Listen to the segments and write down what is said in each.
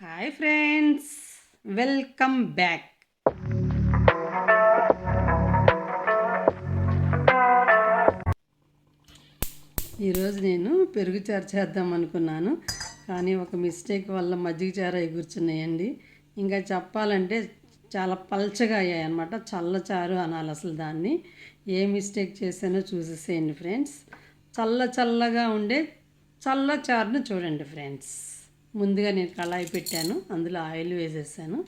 Hi friends welcome back. ఈరోజు నేను పెరుగు చారు చేద్దాం అనుకున్నాను కానీ ఒక మిస్టేక్ వల్ల మజ్జిగ చారు అయి కూర్చున్నాయండి. ఇంకా చెప్పాలంటే చాలా పల్చగా అయ్యాయి అనమాట చల్లచారు అనాలి అసలు దాన్ని. ఏ మిస్టేక్ చేశానో చూసేసేయండి ఫ్రెండ్స్. చల్ల చల్లగా ఉండే చల్లచారును చూడండి ఫ్రెండ్స్. ముందుగా నేను కళాయి పెట్టాను. అందులో ఆయిల్ వేసేసాను.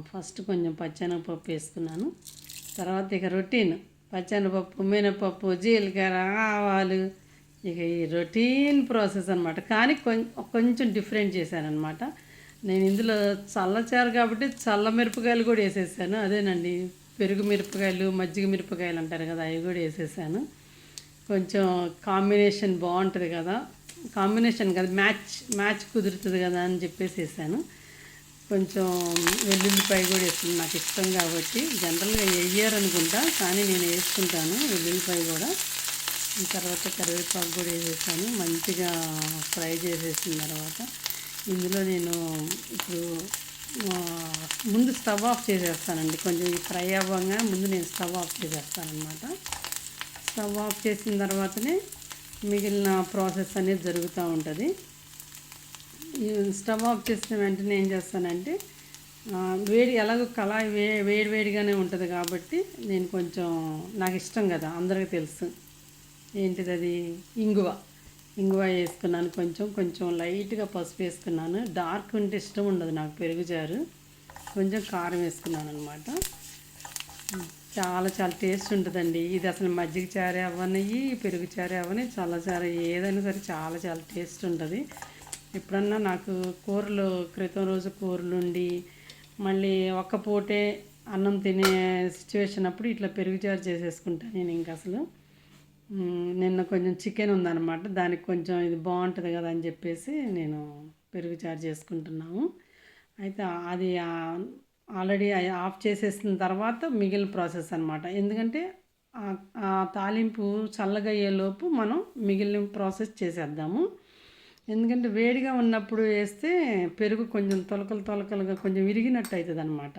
ఫస్ట్ కొంచెం పచ్చెనగపప్పు వేసుకున్నాను. తర్వాత ఇక రొటీన్. పచ్చెనపప్పు మినపప్పు జీలకర్ర ఆవాలు. ఇక ఈ రొటీన్ ప్రాసెస్ అనమాట కానీ కొంచెం కొంచెం డిఫరెంట్ చేశాను అనమాట నేను ఇందులో చల్లచారు కాబట్టి చల్ల మిరపకాయలు కూడా వేసేసాను. అదేనండి. పెరుగు మిరపకాయలు మజ్జిగ మిరపకాయలు అంటారు కదా అవి కూడా వేసేసాను. కొంచెం కాంబినేషన్ బాగుంటుంది కదా. కాంబినేషన్ కదా మ్యాచ్ మ్యాచ్ కుదురుతుంది కదా అని చెప్పేసి వేసాను. కొంచెం వెల్లుల్లిపాయ కూడా వేస్తుంది నాకు ఇష్టం కాబట్టి. జనరల్గా వేయరు అనుకుంటా కానీ నేను వేసుకుంటాను వెల్లుల్లిపాయ కూడా. తర్వాత కరివేపాకు కూడా వేసేసాను మంచిగా ఫ్రై చేసేసిన తర్వాత. ఇందులో నేను ఇప్పుడు ముందు స్టవ్ ఆఫ్ చేసేస్తానండి. కొంచెం ఫ్రై అవ్వంగా ముందు నేను స్టవ్ ఆఫ్ చేసేస్తాను స్టవ్ ఆఫ్ చేసిన తర్వాతనే మిగిలిన ప్రాసెస్ అనేది జరుగుతూ ఉంటుంది. స్టవ్ ఆఫ్ చేసిన వెంటనే ఏం చేస్తానంటే వేడి ఎలాగో కళాయి వే వేడి వేడిగానే ఉంటుంది కాబట్టి నేను కొంచెం నాకు ఇష్టం కదా అందరికీ తెలుసు. ఏంటిది అది? ఇంగువ. ఇంగువ వేసుకున్నాను కొంచెం కొంచెం లైట్గా పసుపు వేసుకున్నాను. డార్క్ ఉంటే ఇష్టం ఉండదు నాకు పెరుగుచారు కొంచెం కారం వేసుకున్నాను అనమాట చాలా చాలా టేస్ట్ ఉంటుందండి. ఇది అసలు మజ్జిగ చారే అవ్వనయ్యి పెరుగు చారే అవ్వని చాలా చారు ఏదైనా సరే చాలా చాలా టేస్ట్ ఉంటుంది. ఎప్పుడన్నా నాకు కూరలు క్రితం రోజు కూరలుండి మళ్ళీ ఒక్క పూటే అన్నం తినే సిచ్యువేషన్ అప్పుడు ఇట్లా పెరుగు చారు చేసేసుకుంటాను నేను ఇంకా అసలు. నిన్న కొంచెం చికెన్ ఉందన్నమాట. దానికి కొంచెం ఇది బాగుంటుంది కదా అని చెప్పేసి నేను పెరుగు చారు చేసుకుంటున్నాము. అయితే అది ఆల్రెడీ ఆఫ్ చేసేసిన తర్వాత మిగిలిన ప్రాసెస్ అనమాట ఎందుకంటే ఆ- తాలింపు చల్లగా అయ్యేలోపు మనం మిగిలిన ప్రాసెస్ చేసేద్దాము. ఎందుకంటే వేడిగా ఉన్నప్పుడు వేస్తే పెరుగు కొంచెం తొలకలు తొలకలుగా కొంచెం విరిగినట్టు అవుతుంది అనమాట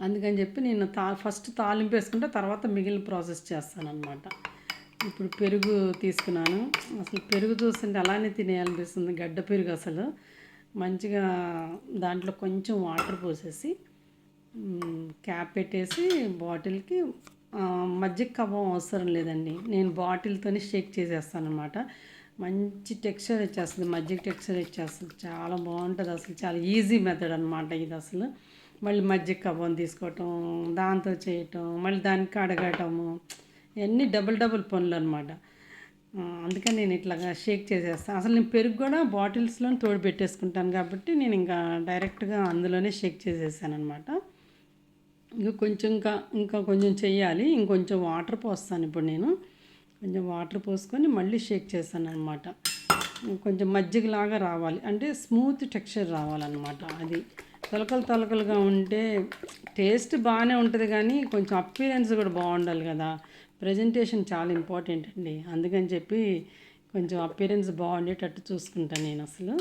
అందుకని చెప్పి నేను తా ఫస్ట్ తాలింపు వేసుకుంటే తర్వాత మిగిలిన ప్రాసెస్ చేస్తాను అనమాట ఇప్పుడు పెరుగు తీసుకున్నాను. అసలు పెరుగు చూస్తుంటే అలానే తినేయాలనిపిస్తుంది. గడ్డ పెరుగు అసలు. మంచిగా దాంట్లో కొంచెం వాటర్ పోసేసి క్యాప్ పెట్టేసి బాటిల్కి మజ్జిగ కవ్వం అవసరం లేదండి. నేను బాటిల్తోనే షేక్ చేసేస్తాను అనమాట మంచి టెక్స్చర్ ఇచ్చేస్తుంది మజ్జిగ టెక్స్చర్ ఇచ్చేస్తుంది చాలా బాగుంటుంది అసలు చాలా ఈజీ మెథడ్ అనమాట ఇది అసలు. మళ్ళీ మజ్జిగ కవ్వం తీసుకోవటం దాంతో చేయటం మళ్ళీ దానికి అడగటము ఇవన్నీ డబుల్ డబుల్ పనులు అనమాట అందుకని నేను ఇట్లాగా షేక్ చేసేస్తాను అసలు నేను పెరుగు కూడా బాటిల్స్లో తోడు పెట్టేసుకుంటాను కాబట్టి నేను ఇంకా డైరెక్ట్గా అందులోనే షేక్ చేసేసాను అనమాట ఇంకా కొంచెం ఇంకా ఇంకా కొంచెం చెయ్యాలి. ఇంకొంచెం వాటర్ పోస్తాను ఇప్పుడు నేను. కొంచెం వాటర్ పోసుకొని మళ్ళీ షేక్ చేస్తాను అనమాట కొంచెం మజ్జిగలాగా రావాలి. అంటే స్మూత్ టెక్స్చర్ రావాలన్నమాట అది. తొలకలు తొలకలుగా ఉంటే టేస్ట్ బాగానే ఉంటుంది కానీ కొంచెం అపీరెన్స్ కూడా బాగుండాలి కదా. ప్రజెంటేషన్ చాలా ఇంపార్టెంట్ అండి. అందుకని చెప్పి కొంచెం అపీరెన్స్ బాగుండేటట్టు చూసుకుంటాను నేను అసలు.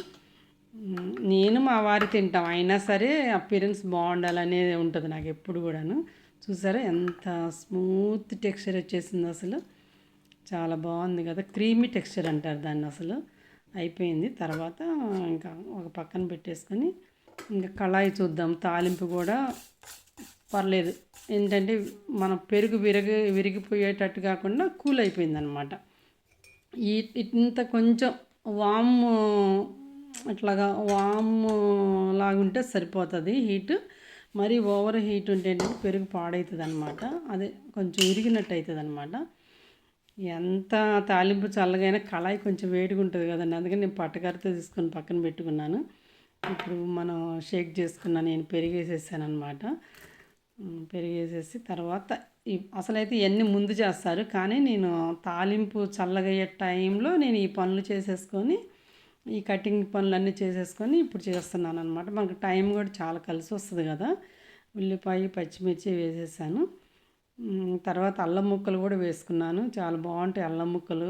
నేను మా వారి తింటాం. అయినా సరే అపీరెన్స్ బాగుండాలనేది ఉంటుంది నాకు ఎప్పుడు కూడాను. చూసారా ఎంత స్మూత్ టెక్స్చర్ వచ్చేసింది అసలు. చాలా బాగుంది కదా. క్రీమీ టెక్స్చర్ అంటారు దాన్ని అసలు. అయిపోయింది. తర్వాత ఇంకా ఒక పక్కన పెట్టేసుకొని ఇంకా కళాయి చూద్దాం. తాలింపు కూడా పర్లేదు. ఏంటంటే మన పెరుగు విరగ విరిగిపోయేటట్టు కాకుండా కూల్ అయిపోయింది అనమాట ఈ ఇంత కొంచెం వామ్ అట్లాగా వామ్ లాగుంటే సరిపోతుంది హీట్. మరి ఓవర్ హీట్ ఉంటే పెరుగు పాడవుతుంది అనమాట అదే కొంచెం ఇరిగినట్టు అవుతుంది అనమాట ఎంత తాలింపు చల్లగైనా కళాయి కొంచెం వేడిగా ఉంటుంది కదండి. అందుకని నేను పట్టకరతో తీసుకొని పక్కన పెట్టుకున్నాను. ఇప్పుడు మనం షేక్ చేసుకున్నా నేను పెరిగేసేసాను అనమాట పెరిగేసేసి తర్వాత ఈ అసలైతే ఇవన్నీ ముందు చేస్తారు. కానీ నేను తాలింపు చల్లగయ్యే టైంలో నేను ఈ పనులు చేసేసుకొని ఈ కటింగ్ పనులన్నీ చేసేసుకొని ఇప్పుడు చేస్తున్నాను అనమాట మనకు టైం కూడా చాలా కలిసి వస్తుంది కదా. ఉల్లిపాయ పచ్చిమిర్చి వేసేసాను. తర్వాత అల్లం ముక్కలు కూడా వేసుకున్నాను. చాలా బాగుంటాయి అల్లం ముక్కలు.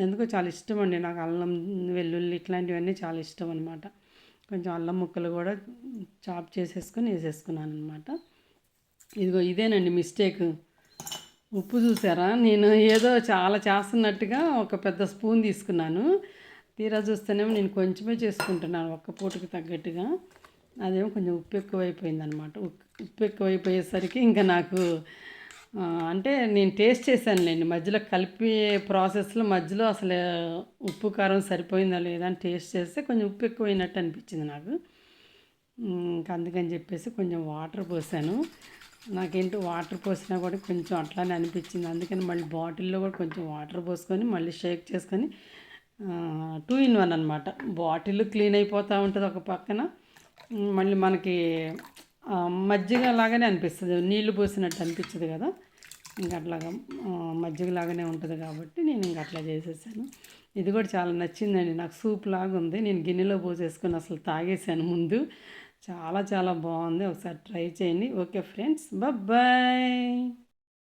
ఎందుకో చాలా ఇష్టం అండి. నాకు అల్లం వెల్లుల్లి ఇట్లాంటివన్నీ చాలా ఇష్టం అనమాట కొంచెం అల్లం ముక్కలు కూడా చాప్ చేసేసుకొని వేసేసుకున్నాను అనమాట ఇదిగో ఇదేనండి మిస్టేక్. ఉప్పు చూసారా? నేను ఏదో చాలా చేస్తున్నట్టుగా ఒక పెద్ద స్పూన్ తీసుకున్నాను. తీరా చూస్తేనేమో నేను కొంచెమే చేసుకుంటున్నాను ఒక్క పూటకి తగ్గట్టుగా. అదేమో కొంచెం ఉప్పు ఎక్కువైపోయింది అనమాట ఉప్పు ఎక్కువైపోయేసరికి ఇంకా నాకు అంటే నేను టేస్ట్ చేశానులేండి. మధ్యలో కలిపి ప్రాసెస్లో మధ్యలో అసలు ఉప్పు కారం సరిపోయిందా లేదా అని టేస్ట్ చేస్తే కొంచెం ఉప్పు ఎక్కువైనట్టు అనిపించింది నాకు. ఇంకా అందుకని చెప్పేసి కొంచెం వాటర్ పోసాను. నాకేంటో వాటర్ పోసినా కూడా కొంచెం అట్లానే అనిపించింది. అందుకని మళ్ళీ బాటిల్లో కూడా కొంచెం వాటర్ పోసుకొని మళ్ళీ షేక్ చేసుకొని టూ ఇన్ వన్ అనమాట బాటిల్ క్లీన్ అయిపోతూ ఉంటుంది ఒక పక్కన. మళ్ళీ మనకి మజ్జిగ లాగానే అనిపిస్తుంది. నీళ్ళు పోసినట్టు అనిపించదు కదా. ఇంకా అట్లాగా మజ్జిగ లాగానే ఉంటుంది కాబట్టి నేను ఇంకా అట్లా చేసేసాను. ఇది కూడా చాలా నచ్చిందండి. నాకు సూప్ లాగా ఉంది నేను గిన్నెలో పోసేసుకొని అసలు తాగేసాను ముందు. చాలా చాలా బాగుంది. ఒకసారి ట్రై చేయండి. Okay friends. బాయ్